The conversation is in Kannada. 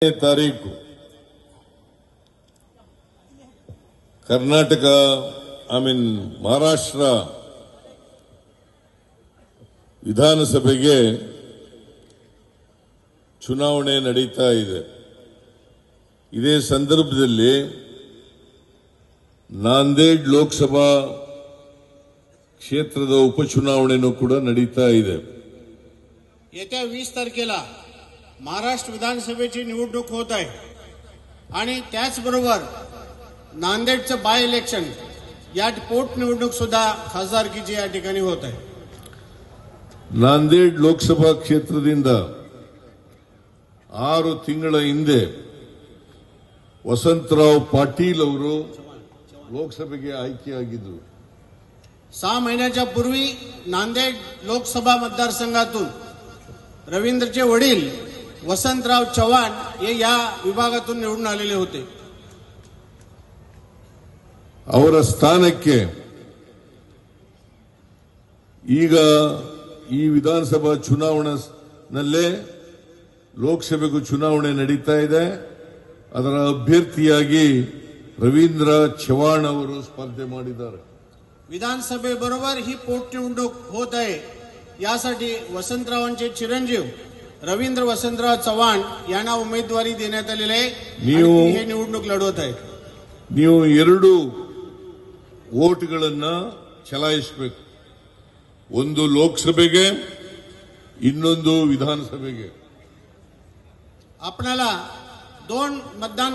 ತಾರೀಕು. ಕರ್ನಾಟಕ ಐ ಮೀನ್ ಮಹಾರಾಷ್ಟ್ರ ವಿಧಾನಸಭೆಗೆ ಚುನಾವಣೆ ನಡೀತಾ ಇದೆ. ಇದೇ ಸಂದರ್ಭದಲ್ಲಿ ನಾಂದೇಡ್ ಲೋಕಸಭಾ ಕ್ಷೇತ್ರದ ಉಪಚುನಾವಣೆನೂ ಕೂಡ ನಡೀತಾ ಇದೆ. महाराष्ट्र विधानसभेची निवडणूक होत आहे आणि त्याचबरोबर नांदेडचं बाय इलेक्शन या पोटनिवडणूक सुद्धा खासदारकीची या ठिकाणी होत आहे ನಾಂದೇಡ್ ಲೋಕಸಭಾ ಕ್ಷೇತ್ರದಿಂದ ಆರು ತಿಂಗಳ ಹಿಂದೆ ವಸಂತರಾವ್ ಪಾಟೀಲ್ ಅವರು ಲೋಕಸಭೆಗೆ ಆಯ್ಕೆಯಾಗಿದ್ದರು सहा महिन्याच्या पूर्वी नांदेड लोकसभा मतदारसंघातून रवींद्रचे वडील वसंतराव चव्हाण हे या विभागातून निवडून आलेले होते ಅವರ ಸ್ಥಾನಕ್ಕೆ ಈಗ ಈ ವಿಧಾನಸಭಾ ಚುನಾವಣೆನಲ್ಲೇ ಲೋಕಸಭೆಗೂ ಚುನಾವಣೆ ನಡೀತಾ ಇದೆ ಅದರ ಅಭ್ಯರ್ಥಿಯಾಗಿ ರವೀಂದ್ರ ಚವ್ಹಾಣ್ ಅವರು ಸ್ಪರ್ಧೆ ಮಾಡಿದ್ದಾರೆ विधानसभेबरोबर ही पोटनिवडणूक होत आहे यासाठी वसंतरावांचे चिरंजीव रवींद्र वसंतराव चव्हाण यांना उमेदवारी देण्यात आलेली आहे आणि ನೀವು- ती हे निवडणूक लढवत आहेत ನೀವು ಎರಡು ವೋಟ್ಗಳನ್ನ ಚಲಾಯಿಸಬೇಕು ಒಂದು ಲೋಕಸಭೆಗೆ ಇನ್ನೊಂದು ವಿಧಾನಸಭೆಗೆ आपणाला दोन मतदान